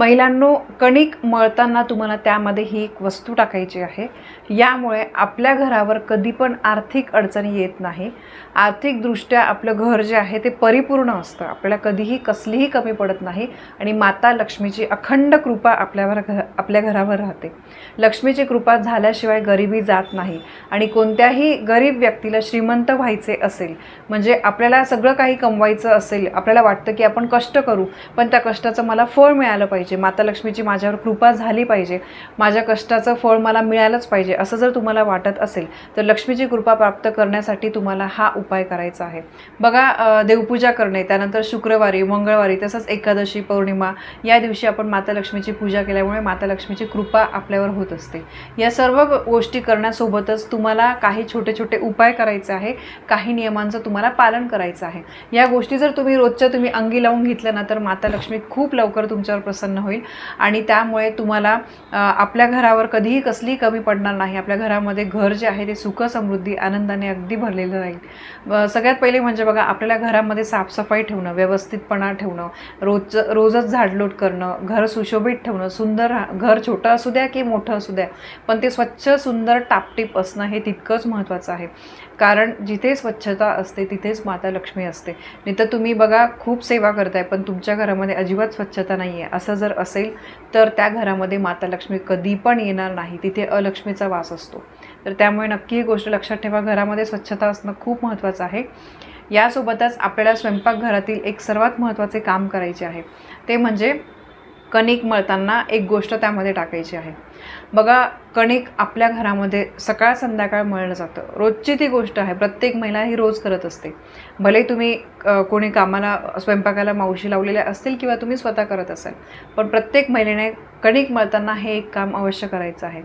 महिलांनो कणिक मळताना तुम्हाला त्यामध्ये ही एक वस्तू टाकायची आहे. यामुळे आपल्या घरावर कधी पण आर्थिक अडचणी येत नाही. आर्थिकदृष्ट्या आपलं घर जे आहे ते परिपूर्ण असतं. आपल्याला कधीही कसलीही कमी पडत नाही आणि माता लक्ष्मीची अखंड कृपा आपल्यावर घ आपल्या घरावर राहते. लक्ष्मीची कृपा झाल्याशिवाय गरिबी जात नाही आणि कोणत्याही गरीब व्यक्तीला श्रीमंत व्हायचे असेल म्हणजे आपल्याला सगळं काही कमवायचं असेल आपल्याला वाटतं की आपण कष्ट करू पण त्या कष्टाचं मला फळ मिळालं पाहिजे. माता लक्ष्मीची माझ्यावर कृपा झाली पाहिजे. माझ्या कष्टाचं फळ मला मिळालंच पाहिजे असं जर तुम्हाला वाटत असेल तर लक्ष्मीची कृपा प्राप्त करण्यासाठी तुम्हाला हा उपाय करायचा आहे. बघा देवपूजा करणे त्यानंतर शुक्रवारी मंगळवारी तसंच एकादशी पौर्णिमा या दिवशी आपण माता लक्ष्मीची पूजा केल्यामुळे माता लक्ष्मीची कृपा आपल्यावर होत असते. या सर्व गोष्टी करण्यासोबतच तुम्हाला काही छोटे छोटे उपाय करायचे आहे काही नियमांचं तुम्हाला पालन करायचं आहे. या गोष्टी जर तुम्ही रोजच्या तुम्ही अंगी लावून घेतल्या ना तर माता लक्ष्मी खूप लवकर तुमच्यावर प्रसन्न होईल. आणि त्यामुळे तुम्हाला आपल्या घरावर कधीही कसलीही कमी पडणार नाही. आपल्या घरामध्ये घर जे आहे ते सुख समृद्धी आनंदाने अगदी भरलेलं राहील. सगळ्यात पहिले म्हणजे बघा आपल्याला घरामध्ये साफसफाई ठेवणं व्यवस्थितपणा ठेवणं रोज रोजच झाडलोट करणं घर सुशोभित ठेवणं सुंदर घर छोटं असू द्या की मोठं असू द्या पण ते स्वच्छ सुंदर टापटीप असणं हे तितकंच महत्त्वाचं आहे. कारण जिथे स्वच्छता असते तिथेच माता लक्ष्मी असते. नाही तर तुम्ही बघा खूप सेवा करताय पण तुमच्या घरामध्ये अजिबात स्वच्छता नाही आहे असं जर असेल तर त्या घरामध्ये माता लक्ष्मी कधी पण येणार नाही. तिथे अलक्ष्मीचा वास असतो. तर त्यामुळे नक्की ही गोष्ट लक्षात ठेवा. घरामध्ये स्वच्छता असणं खूप महत्त्वाचं आहे. यासोबतच आपल्याला स्वयंपाकघरातील एक सर्वात महत्त्वाचे काम करायचे आहे. ते म्हणजे कणिक मळताना एक गोष्ट त्यामध्ये टाकायची आहे. बघा कणिक आपल्या घरामध्ये सकाळ संध्याकाळ मळलं जातं. रोजची ती गोष्ट आहे. प्रत्येक महिला ही रोज करत असते. भले तुम्ही कोणी कामाला स्वयंपाकाला मावशी लावलेल्या असतील किंवा तुम्ही स्वतः करत असाल पण प्रत्येक महिलेने कणिक मळताना हे एक काम अवश्य करायचं आहे.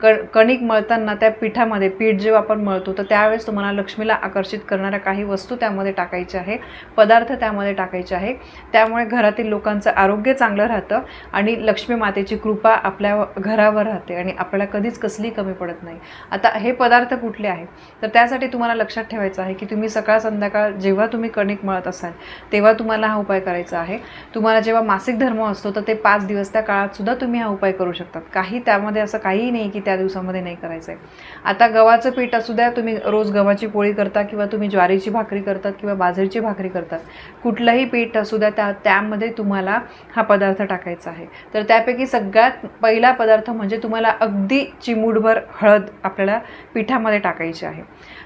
क कणिक मळताना त्या पिठामध्ये पीठ जेव्हा आपण मळतो तर त्यावेळेस तुम्हाला लक्ष्मीला आकर्षित करणाऱ्या काही वस्तू त्यामध्ये टाकायच्या आहे पदार्थ त्यामध्ये टाकायचे आहे. त्यामुळे घरातील लोकांचं आरोग्य चांगलं राहतं आणि लक्ष्मी मातेची कृपा आपल्या घरावर राहते आणि आपल्याला कधीच कसली कमी पडत नाही. आता हे पदार्थ कुठले आहेत तर त्यासाठी तुम्हाला लक्षात ठेवायचं आहे की तुम्ही सकाळ संध्याकाळ जेव्हा तुम्ही कणिक मळत असाल तेव्हा तुम्हाला हा उपाय करायचा आहे. तुम्हाला जेव्हा मासिक धर्म असतो तर ते पाच दिवस त्या काळात सुद्धा तुम्ही हा उपाय करू शकतात. काही त्यामध्ये असं काहीही नाही की त्या दिवसामध्ये नाही करायचं आहे आता गव्हाचं पीठ असू द्या तुम्ही रोज गव्हाची पोळी करता किंवा तुम्ही ज्वारीची भाकरी करतात किंवा बाजरीची भाकरी करतात. कुठलंही पीठ असू द्या त्या त्यामध्ये तुम्हाला हा पदार्थ टाकायचा आहे. तर त्यापैकी सगळ्यात पहिला पदार्थ म्हणजे तुम्हाला अगदी चिमूटभर हळद आपल्याला पिठामध्ये टाकायची आहे.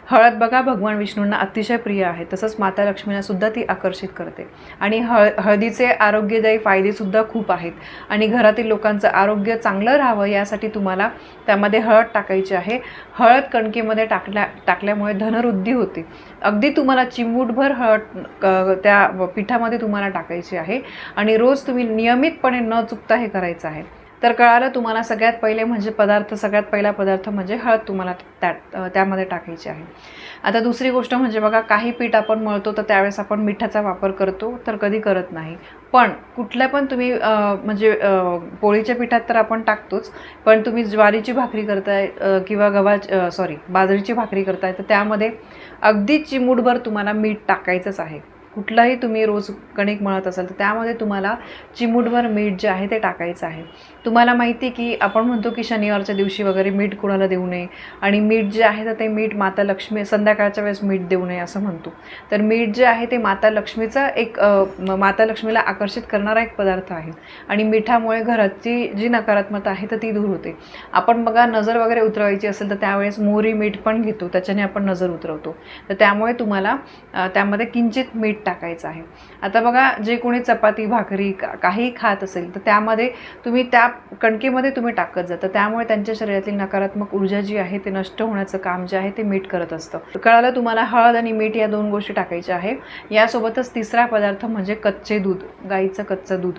हळद बघा भगवान विष्णूंना अतिशय प्रिय आहे. तसंच माता लक्ष्मीला सुद्धा ती आकर्षित करते. आणि हळ हळदीचे आरोग्यदायी फायदेसुद्धा खूप आहेत. आणि घरातील लोकांचं आरोग्य चांगलं राहावं यासाठी तुम्हाला त्यामध्ये हळद टाकायची आहे. हळद कणकेमध्ये टाकल्या टाकल्यामुळे धनवृद्धी होते. अगदी तुम्हाला चिमूटभर हळद त्या पिठामध्ये तुम्हाला टाकायची आहे. आणि रोज तुम्ही नियमितपणे न चुकता हे करायचं आहे. तर कळालं तुम्हाला सगळ्यात पहिले म्हणजे पदार्थ सगळ्यात पहिला पदार्थ म्हणजे हळद तुम्हाला त्यात त्यामध्ये टाकायची आहे. आता दुसरी गोष्ट म्हणजे बघा काही पीठ आपण मळतो तर त्यावेळेस आपण मिठाचा वापर करतो तर कधी करत नाही. पण कुठल्या पण तुम्ही म्हणजे पोळीच्या पिठात तर आपण टाकतोच पण तुम्ही ज्वारीची भाकरी करताय किंवा गव्हा सॉरी बाजरीची भाकरी करताय तर त्यामध्ये अगदी चिमूटभर तुम्हाला मीठ टाकायचंच आहे. कुठलाही तुम्ही रोज कणिक मळत असाल तर त्यामध्ये तुम्हाला चिमूटभर मीठ जे आहे ते टाकायचं आहे. तुम्हाला माहिती आहे की आपण म्हणतो की शनिवारच्या दिवशी वगैरे मीठ कुणाला देऊ नये आणि मीठ जे आहे तर ते मीठ माता लक्ष्मी संध्याकाळच्या वेळेस मीठ देऊ नये असं म्हणतो. तर मीठ जे आहे ते माता लक्ष्मीचा एक माता लक्ष्मीला आकर्षित करणारा एक पदार्थ आहे. आणि मिठामुळे घराची जी नकारात्मकता आहे तर ती दूर होते. आपण बघा नजर वगैरे उतरवायची असेल तर त्यावेळेस मोहरी मीठ पण घेतो त्याच्याने आपण नजर उतरवतो. तर त्यामुळे तुम्हाला त्यामध्ये किंचित मीठ टाकायचं आहे. आता बघा जे कोणी चपाती भाकरी का- काही खात असेल तर त्यामध्ये तुम्ही त्या कणकेमध्ये तुम्ही टाकत जाता त्यामुळे त्यांच्या शरीरातील नकारात्मक ऊर्जा जी आहे ते नष्ट होण्याचं काम जे आहे ते मीठ करत असतं. कळालं तुम्हाला हळद आणि मीठ या दोन गोष्टी टाकायच्या आहे. यासोबतच तिसरा पदार्थ म्हणजे कच्चे दूध गाईचं कच्चं दूध.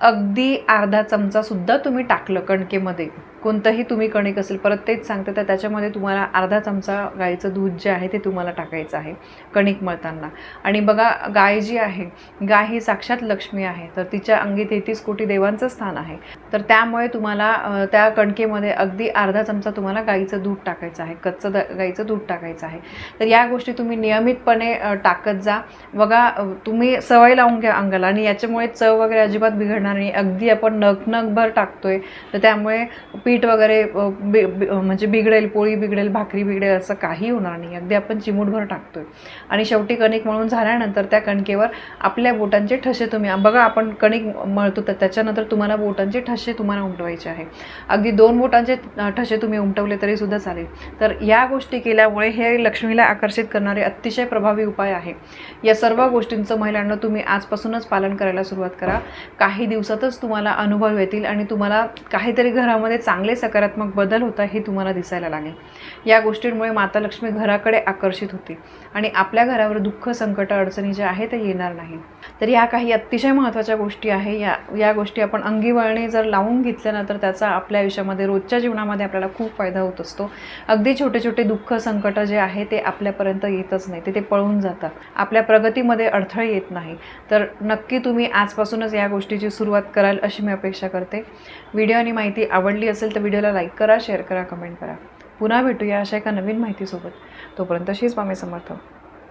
अगदी अर्धा चमचासुद्धा तुम्ही टाकलं कणकेमध्ये. कोणतंही तुम्ही कणिक असेल परत तेच सांगते तर त्याच्यामध्ये तुम्हाला अर्धा चमचा गाईचं दूध जे आहे ते तुम्हाला टाकायचं आहे कणिक मळताना. आणि बघा गाय जी आहे गाय ही साक्षात लक्ष्मी आहे तर तिच्या अंगी तेहतीस कोटी देवांचं स्थान आहे. तर त्यामुळे तुम्हाला त्या कणकेमध्ये अगदी अर्धा चमचा तुम्हाला गाईचं दूध टाकायचं आहे कच्चं द गाईचं दूध टाकायचं आहे. तर या गोष्टी तुम्ही नियमितपणे टाकत जा. बघा तुम्ही सवय लावून घ्या अंगाला आणि याच्यामुळे चव वगैरे अजिबात बिघडणार होणार नाही अगदी आपण नग नगभर टाकतोय. तर त्यामुळे पीठ वगैरे बि म्हणजे बिघडेल पोळी बिघडेल भाकरी बिघडेल असं काही होणार नाही. अगदी आपण चिमूटभर टाकतोय. आणि शेवटी कणिक मळून झाल्यानंतर त्या कणकेवर आपल्या बोटांचे ठसे तुम्ही बघा आपण कणिक मळतो तर त्याच्यानंतर तुम्हाला बोटांचे ठसे तुम्हाला उमटवायचे आहे. अगदी दोन बोटांचे ठसे तुम्ही उमटवले तरी सुद्धा चालेल. तर या गोष्टी केल्यामुळे हे लक्ष्मीला आकर्षित करणारे अतिशय प्रभावी उपाय आहे. या सर्व गोष्टींचं महिलांना तुम्ही आजपासूनच पालन करायला सुरुवात करा. काही दिवसातच तुम्हाला अनुभव येतील आणि तुम्हाला काहीतरी घरामध्ये चांगले सकारात्मक बदल होता हे तुम्हाला दिसायला लागेल. या गोष्टींमुळे माता लक्ष्मी घराकडे आकर्षित होते आणि आपल्या घरावर दुःख संकट अडचणी ज्या आहेत ते येणार नाही तर ह्या काही अतिशय महत्त्वाच्या गोष्टी आहे. या या गोष्टी आपण अंगी वळणी जर लावून घेतल्या ना तर त्याचा आपल्या आयुष्यामध्ये रोजच्या जीवनामध्ये आपल्याला खूप फायदा होत असतो. अगदी छोटे छोटे दुःख संकट जे आहे ते आपल्यापर्यंत येतच नाही. ते ते पळून जातात. आपल्या प्रगतीमध्ये अडथळे येत नाही. तर नक्की तुम्ही आजपासूनच या गोष्टीची सुरुवात कराल अशी मी अपेक्षा करते. व्हिडिओ आणि माहिती आवडली असेल तर व्हिडिओला लाईक करा शेअर करा कमेंट करा. पुन्हा भेटूया अशा एका नवीन माहितीसोबत. तोपर्यंत शीच स्वामी समर्थ.